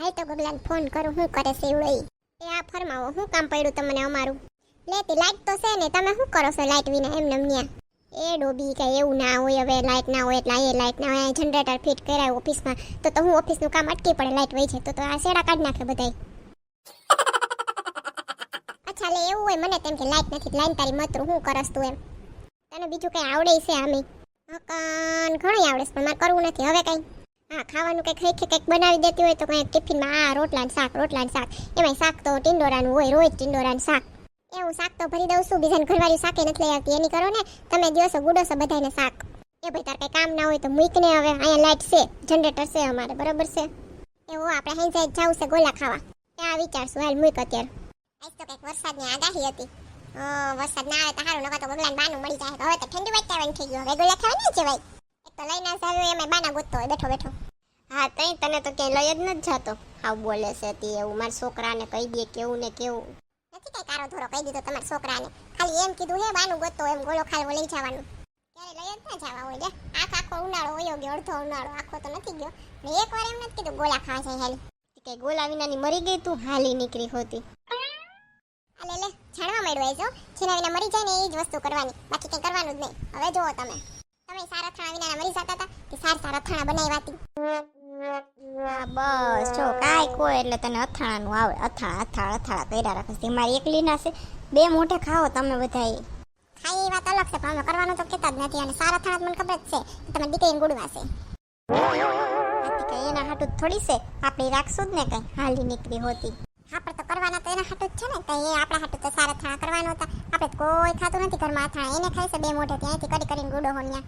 હાલ તો ગગલાને ફોન કરું હું કરે છે એવડો. એ આ ફરમાવો, શું કામ પડ્યું તમને અમારું? લેતી લાઈટ તો છે ને, તમે શું કરો છો લાઈટ વિના? એમને ન્યા. એ ડોબી કે એવું ના હોય, હવે લાઈટ ના હોય, એટલે એ લાઈટ ના હોય જનરેટર ફિટ કરાય ઓફિસમાં તો તો હું ઓફિસનું કામ અટકી પડે લાઈટ વહી છે તો તો આ શેડા કાઢી નાખે બધાય. અચ્છા, લે એવું હોય મને તેમ કે લાઈટ નથી લાઈન તારી મતરું હું કરસ તું એમ? તને બીજું કઈ આવડે છે આમે? હકન ઘણું આવડે છે, પણ મારે કરવું નથી. હવે કઈ? હા, ખાવાનું કંઈક ખાઈ કંઈક બનાવી દેતી હોય તો કંઈક ટિફિનમાં, આ, રોટલા ને શાક, રોટલા ને શાક. એમાંય શાક તો ટિંડોરાનું હોય, રોજ ટિંડોરાનું શાક. એવું શાક તો ભરી દઉં છું, બીજાને ઘરવાળી શાકે નથી લઈ આવતી. એની કરો ને, તમે દિવસો ગુડો છો બધાને શાક. એ ભાઈ, તાર કંઈ કામ ના હોય તો મૂકને હવે, અહીંયા લાઈટ છે, જનરેટર છે અમારે, બરોબર છે? એવું આપણે અહીં જાય, જવું છે ગોલા ખાવા. ત્યાં વિચારશું, હાલ મૂક અત્યારે. આજ તો કંઈક વરસાદની આગાહી હતી. વરસાદ ના આવે તો સારું નકર તો બગલાને બાનું મળી જાય. હવે તો ઠંડી વાતાવરણ થઈ ગયું, હવે ગોલા ખાવા નહીં જવાય. એક તો લઈને આવ્યો એમાં બાના ગોતતો હોય, બેઠો બેઠો. હા, તઈ તને તો ક્યાંય લઈ જ નથી જાતો. આવ બોલે છે તી એવું, મારા છોકરાને કહી દે કેવું ને કેવું. નથી કઈ કારો ધોરો કહી દીધો તમારા છોકરાને. ખાલી એમ કીધું હે, બાનું ગોતો એમ ગોળો ખાલવો લઈ જવાનું. ક્યારે લઈ જ ના જવા હોય આખ આખો ઉનાળો વયો ગયો, અડધો ઉનાળો, આખો તો નથી ગયો. ને એક વાર એમ નથી કીધું, ગોળા ખાવા જાય હાલ. કઈ ગોલા વિનાની મરી ગઈ તું? હાલી નીકળી હોતી. અલે લે, જાણવા મળ્યો એ જો. જેના વિના મરી જાય ને એ જ વસ્તુ કરવાની. બાકી કંઈ કરવાનું જ નહીં. હવે જુઓ તમે. તમે સારા થાણા વિના મરી જતા હતા, તે સારા સારા થાણા બનાવ્યા હતી બસ જો કાંઈ કોઈ એટલે તને અથાણાનું આવે અથાણા અથાણા અથાણા કર્યા રાખે છે. મારી એકલી ના છે બે મોઢે ખાઓ તમે બધા ખાઈ એ વાત અલગ છે પણ અમે કરવાનું તો કહેતા જ નથી અને સારા થાણા મને ખબર જ છે તમે દીકરીને ગુડવા છે. એના હાટું થોડી છે આપણે રાખશું જ ને કઈ. હાલી નીકળી હોતી. હા પણ તો કરવાના તો એના હાટું જ છે ને તો એ આપણા હાટું તો સારા થાણા કરવાના હતા. આપણે કોઈ ખાતું નથી ઘરમાં અથાણા. એને ખાય છે બે મોઢે ત્યાંથી કરી કરીને ગુડો હોન્યા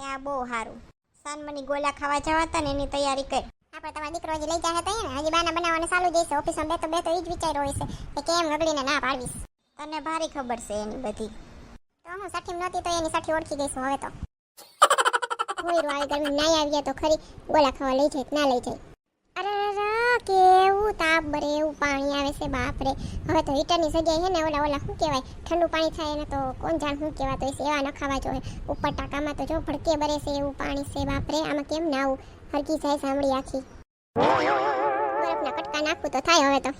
એ આ બહુ સારું. સાનમની ગોલા ખાવા જવા હતા ને એની તૈયારી કર. આપણે તમારો દીકરો હજી લઈ જાય હતા ને હજી બાના બનાવવાનું ચાલુ જઈશે ઓફિસમાં બેઠો બેઠો એ જ વિચાર્યો હોય છે કે કેમ ગગડીને ના પાડવીશ તને ભારી ખબર છે એની બધી. તો હું સઠી નહોતી તો એની સઠી ઓળખી ગઈશું હવે તો. હોયરું આવી ગરમી ના આવી તો ખરી. ગોળા ખાવા લઈ જાય ના લઈ જાય? અરે રા કેવું તાપ બરે એવું પાણી આવે છે બાપ રે હવે તો હીટરની જગ્યાએ છે ને ઓલા ઓલા શું કહેવાય? ઠંડુ પાણી થાય એને તો કોણ જાણ શું કહેવાતો હશે એવા ન ખાવા જોઈએ ઉપર ટાંકામાં તો જો ભડકે બરે છે એવું પાણી છે બાપ રે આમાં કેમ ના આવું? હરકી જાય સાંભળી આખી. બરફના કટકા નાખવું તો થાય હવે તો.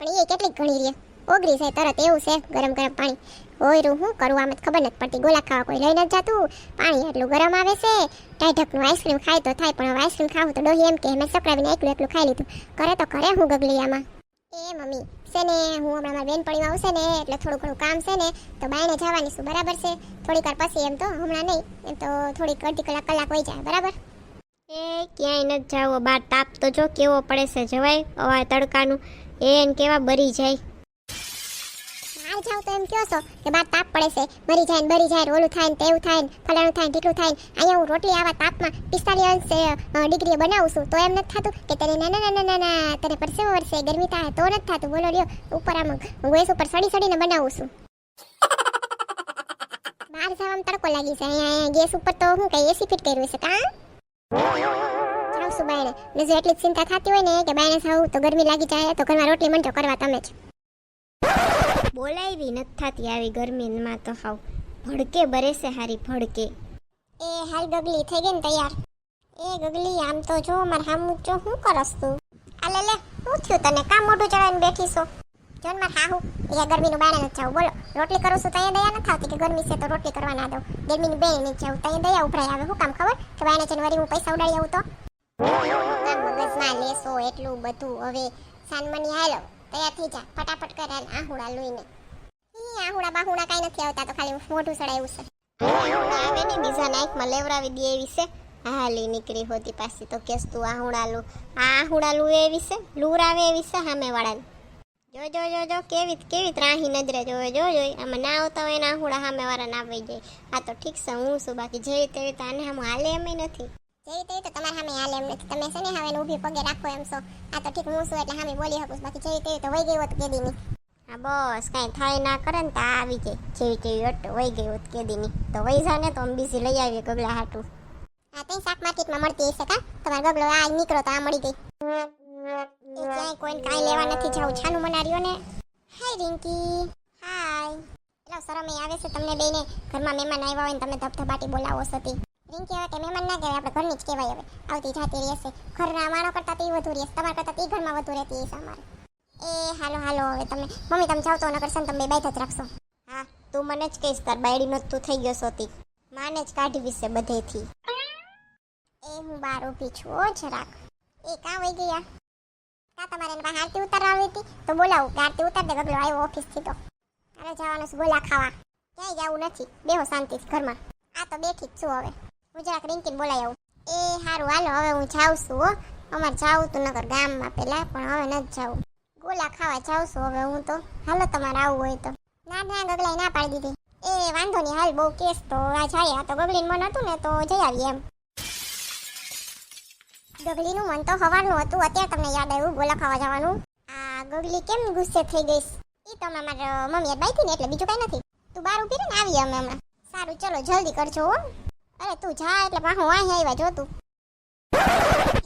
પણ એ કેટલી ઘણી રે ઓગળી છે તરત એવું છે, ગરમ ગરમ પાણી. ઓયરું શું કરું આમ ખબર નથી પડતી. ગોલા ખાવા કોઈ લઈ નથી જતું. પાણી એટલું ગરમ આવે છે. ટાઢકનું આઈસ્ક્રીમ ખાય તો થાય, પણ હવે આઈસ્ક્રીમ ખાવું તો ડોહી એમ કે, મેં સકડાવીને એકલું એકલું ખાઈ લીધું. કરે તો કરે, હું ગગલી આમાં. એ મમ્મી, છે ને, હું હમણાં મારા બેનપણીમાં આવશે ને, એટલે થોડું ઘણું કામ છે ને, તો બાયને જવાની છું, બરાબર છે? થોડીક વાર પછી એમ તો, હમણાં નહીં. એમ તો થોડીક અડધી કલાક કલાક વહી જાય, બરાબર? એ ક્યાંય નથી જાવ બાર તાપ તો જો કેવો પડે છે જવાય અવાય તડકાનું. એને કેવા બરી જાય. હાલ જાવ તો એમ કહો છો કે બાર તાપ પડે છે મરી જાય ને બરી જાય ને ઓલું થાય ને તેવું થાય ને ફલાણું થાય ને ઢીકલું થાય ને અહીંયા હું રોટલી આવા તાપમાં પિસ્તાલીસ અંશ ડિગ્રીએ બનાવું છું તો એમ નથી થતું કે તને ના ના ના ના ના ના તને પરસેવો વરસે ગરમી થાય તો નથી થતું. બોલો લ્યો ઉપર આમ ગેસ ઉપર સડી સડીને બનાવું છું. બહાર જવામાં તડકો લાગી છે અહીંયા ગેસ ઉપર તો હું કઈ એસી ફિટ કર્યું છે કા? જાઉં છું બાયણે? ને જો એટલી જ ચિંતા થતી હોય ને કે બાયણે જાઉં તો ગરમી લાગી જાય તો ઘરમાં રોટલી મંચો કરવા તમે જ. બોલાવી નથી થતી આવી ગરમીમાં તો હાવ. ભડકે બરેસે હારી ભડકે. એ હાલ ગગલી થઈ ગઈ ને તૈયાર. એ ગગલી આમ તો જો માર હામું જો હું કરસ તું? આ લે લે હું થયું તને? કામ મોઢું ચડાવીને બેઠી છો? જોન માર હાહુ એ ગરમીનું બાણે નથી જવું. બોલો, રોટલી કરું છું તઅહીંયા દયા નથી આવતી કે ગરમી છે તો રોટલી કરવા ના દઉં. ગરમીની બેને નથી જાવું તઅહીંયા દયા ઉભરાય આવે. શું કામ ખબર? કે જઈને વળી હું પૈસા ઉડાડી આવું તો? મગજમાં લેસો એટલું બધું. હવે સાનમની હાલો, તૈયાર થઈ જા. ફટાફટ કરે આહુડા લઈને. ઈ આહુડા બાહુડા કાંઈ નથી આવતા તો ખાલી મોઢું ચડાવ્યું છે. આવે ને બીજા નાઈકમાં લેવરાવી દે એવી છે. હાલી નીકળી હોતી પાછી તો કેસ તું આહુડાલું. આ આહુડાલું એવી છે લૂરાવે એવી છે સામે વાળાને જો જો જો જો કેવી કેવી ત્રાહી નજરે જોવે જો જો આમાં ના આવતા હોય એના હુડા સામે વાળાને આવી જાય. આ તો ઠીક છે હું શું બાકી જેવી તેવી તો આને આમ હાલે એમ નથી. જેવી તેવી તો તમારે સામે હાલે એમ નથી. તમે છે ને હવે ઊભી પગે રાખો એમ છો. આ તો ઠીક હું છું એટલે સામે બોલી શકું. બાકી જેવી તેવી તો વહી ગઈ હોત કેદીની. હા બસ કાંઈ થાય ના કરે ને તો આવી જાય. જેવી તેવી અટ વહી ગઈ હોત કેદીની. તો વહી જા ને તો બીજી લઈ આવીએ ગગલા હાટું. આ તઈ શાક માર્કેટમાં મળતી હશે કા? તમારો ગગલો આ નીકળો તો આ મળી ગઈ. એ ક્યાંય કોઈને કાંઈ લેવા નથી જાવું છાનું મનાર્યો ને? હાય રિંકી હાય એટલો શરમ આવે છે તમને બેને. ઘરમાં મહેમાન આવ્યા હોય ને તમે ધબધબાટી બોલાવો સતી. રિંકી હવે કે મહેમાન ના કહેવાય આપણે ઘરની જ કહેવાય હવે. આવતી જાતી રહેશે. ઘરના અમારા કરતા તે વધુ રહેશે. તમારા કરતા તે ઘરમાં વધુ રહેતી હશે અમારે. એ, હાલો હાલો, હવે તમે. મમ્મી, તમે જાવ તો નકર છે તમે બેઠા જ રાખશો. હા, તું મને જ કહીશ, તાર બાયડીનો તું થઈ ગયો સોતી. માને જ કાઢી વિશે બધેથી. એ, હું બાર ઊભી છું જરાક. એ, કાં વહી ગયા? તમારે એને પાસે આરતી ઉતારવાની હતી. તો બોલાવું આરતી ઉતાર દે. ગગલો આવ્યો ઓફિસથી તો. અરે જવાનું ગોલા ખાવા. ક્યાંય જવું નથી. બેહો શાંતિથી ઘરમાં. આ તો બેઠી જ છું હવે. હું જરાક રિંકીને બોલાઈ આવું? એ સારું હાલો, હવે હું જાઉં છું, હો. અમારે જાવું તું નગર ગામમાં પેલા, પણ હવે નથી જાવું ગોલા ખાવા જાઉં છું હવે હું તો. હાલો, તમારે આવવું હોય તો. ના ના ગગલાઈ ના પાડી દીધી. એ વાંધો નહીં, હાલ બહુ કેસ તો આ જાય. આ તો ગગલીન મન હતું ને, તો જઈ આવીએ એમ. ગગલીનું મન તો હવાનું હતું. અત્યારે તમને યાદ આવ્યું ગોલા ખાવા જવાનું? આ ગગલી કેમ ગુસ્સે થઈ ગઈ? એ તો હમણાં મારા મમ્મીએ બાઈથી ને એટલે બીજું કઈ નથી. તું બહાર રહે ને આવીએ અમે હમણાં. સારું, ચલો, જલ્દી કરજો હો. અરે, તું જા એટલે પાછું અહીં આવ્યા જો તું.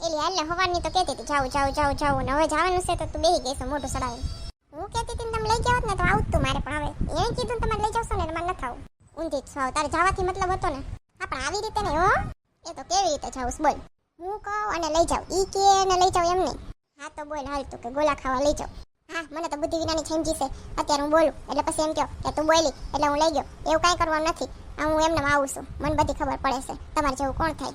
એલી હાલને હવાની તો કહેતી હતી જાઉં જાઉં જાઉં જાઉં ને હવે જવાનું છે તો તું બેહી ગઈ છે મોટું સડાવીને. હું કહેતી હતી તમે લઈ જાવ ને તો આવું તું મારે, પણ હવે એને કીધું તમે લઈ જાવશો ને મારે નથી થાવ ઊંધી જ છો, તારે જવાથી મતલબ હતો ને. હા, પણ આવી રીતે નહીં હો. એ તો કેવી રીતે જાઉં બોલ. હું કહું અને લઈ જાઉં. ઈ કે અને લઈ જાઉં એમ નહીં હા તો બોલ, હાલ તું કે ગોલા ખાવા લઈ જાઉં. હા, મને તો બુદ્ધિ વિનાની છેંજી છે અત્યારે હું બોલું, એટલે પછી એમ કહો કે તું બોલી, એટલે હું લઈ ગયો. એવું કાંઈ કરવાનું નથી. આ હું એમને આવું છું. મને બધી ખબર પડે છે. તમારે જેવું કોણ થાય?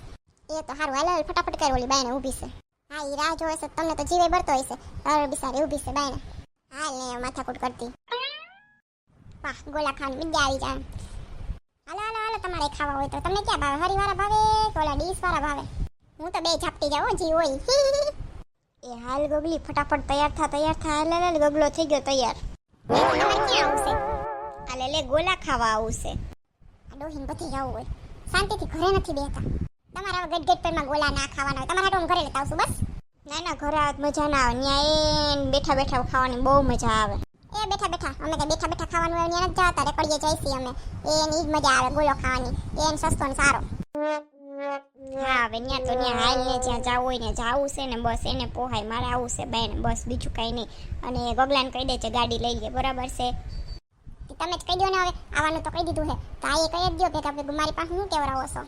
એ તો સારું હાલ હાલ, ફટાફટ કરી ઓલી બાયને ઊભી છે. હા એ રાહ જોવે છે. તમને તો જીવે ભરતો હોય છે. તારે બિસારી ઊભી છે બાયને હાલ ને માથાકૂટ કરતી. વાહ, ગોલા ખાવાની મજા આવી જાય હાલો હાલો હાલો, તમારે ખાવા હોય તો તમને ક્યાં ભાવે? હરીવાળા ભાવે કે ઓલા ડીશ વાળા ભાવે? હું તો બે ઝાપટી જાઉં જી હોય. એ હાલ ગગલી ફટાફટ તૈયાર થા તૈયાર થા. હાલ હાલ, ગોગલો થઈ ગયો તૈયાર. ક્યાં હાલે લે ગોલા ખાવા આવશે. આ ડોહીને બધી જવું હોય. શાંતિથી ઘરે નથી બેતા તમારા ગટ ગટ પરમાં ગોલા ના ખાવાના હોય. તમારે હું ઘરે લેતા આવશું બસ. ના ના ઘરે આવત મજા ના આવે. ત્યાં એ બેઠા બેઠા ખાવાની બહુ મજા આવે. એ બેઠા બેઠા. અમે કઈ બેઠા બેઠા ખાવાનું હોય ત્યાં નથી જતા રેકડીએ જઈશી અમે. એની જ મજા આવે ગોલો ખાવાની. એને સસ્તો ને સારો. હા વેન્યા તો ત્યાં હાલ ને જ્યાં જવું હોય ને જવું છે ને બસ એને પોહાય, મારે આવું છે બેન, બસ બીજું કાંઈ નહીં. અને ગગલાને કહી દે છે ગાડી લઈ લે, બરાબર છે? તમે જ કહી દો ને હવે આવવાનું તો કહી દીધું છે તો એ કહી જ દો કે તમે મારી પાસે શું કેવરાવો છો?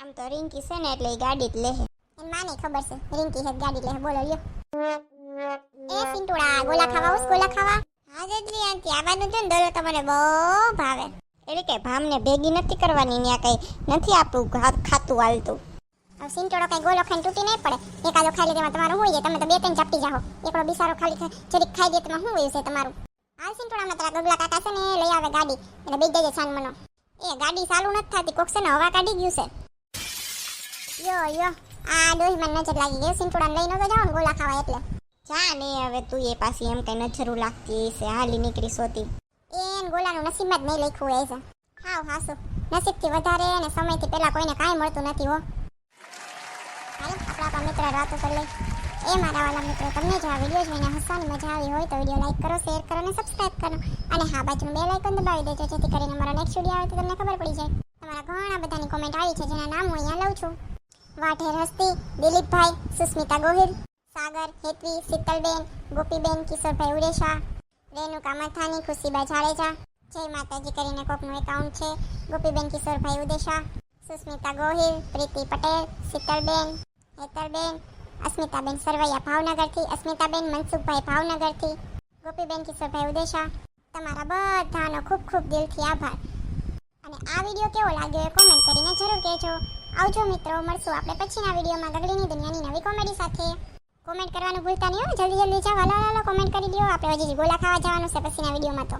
આમ તો રિંકી છે ને, એટલે એ ગાડી જ લે એની માને ખબર છે, રિંકી છે ગાડી લે બોલો, લ્યો. એ સિંટુડા ગોલા ખાવા ઉસ ગોલા ખાવા? હા, જજરી આંટી આવવાનું છે ને, દોલો તમને બહુ ભાવે. એટલે કે ભામને ભેગી નથી કરવાની ત્યાં કઈ નથી આપણું ખાતું હાલતું. હવે સિંટોડો કઈ ગોલો ખાઈને તૂટી નહીં પડે. એકાદો ખાઈ લે તેમાં તમારું હોય? છે તમે તો બે ત્રણ ચાપટી જાઓ એકડો બિસારો ખાલી જરીક ખાઈ દે તેમાં શું હોય છે તમારું? હાલ સિંટોડામાં તારા ગગલા કાકા છે ને એ લઈ આવે ગાડી. એટલે બે દેજે છાન મનો. એ ગાડી ચાલુ નથી થતી. કોક છે ને હવા કાઢી ગયું છે. યો યો. આ ડોહીમાં નજર લાગી ગઈ સિંટોડાને લઈને તો જાઓ ને ગોલા ખાવા એટલે. જા ને હવે તું એ પાછી એમ કઈ નજરું લાગતી છે હાલી નીકળી સોતી. એન ગોલાનું નસીબમાં જ નહીં લખ્યું હોય છે હાવ હાસુ. નસીબથી વધારે અને સમયથી પહેલાં કોઈને કાંઈ મળતું નથી હો. આપણા મિત્ર વાતો કરી લઈ. એ મારા વાલા મિત્રો, તમને જો આ વીડિયો જોઈને હસવાની મજા આવી હોય તો વીડિયો લાઈક કરો શેર કરો અને સબસ્ક્રાઇબ કરો. અને હા, બાજુનું બે લાઇકન દબાવી દેજો, જેથી કરીને મારો નેક્સ્ટ વીડિયો આવે તો તમને ખબર પડી જાય. તમારા ઘણા બધાની કોમેન્ટ આવી છે, જેના નામ હું અહીંયા લઉં છું. વાઢેર હસ્તી, દિલીપભાઈ, સુસ્મિતા ગોહિલ, સાગર, હેતવી, શીતલબેન, ગોપીબેન, કિશોરભાઈ ઉરેશા રેણુકા મથાની ખુશીબા જાડેજા જય માતાજી કરીને કોકનું એકાઉન્ટ છે. ગોપીબેન કિશોરભાઈ ઉદેશા, સુસ્મિતા ગોહિલ, પ્રીતિ પટેલ, શીતલબેન, હેતલબેન, અસ્મિતાબેન સરવૈયા ભાવનગરથી, અસ્મિતાબેન મનસુખભાઈ ભાવનગરથી, ગોપીબેન કિશોરભાઈ ઉદેશા. તમારા બધાનો ખૂબ ખૂબ દિલથી આભાર. અને આ વીડિયો કેવો લાગ્યો એ કોમેન્ટ કરીને જરૂર કહેજો. આવજો મિત્રો, મળશું આપણે પછીના વિડીયોમાં ગગડીની દુનિયાની નવી કોમેડી સાથે. કોમેન્ટ કરવાનું ભૂલતા નહીં હો. જલ્દી જલ્દી જાઓ. હાલો કોમેન્ટ કરી દો આપણે હજી ગોલા ખાવા જવાનું છે પછીના વિડીયોમાં તો.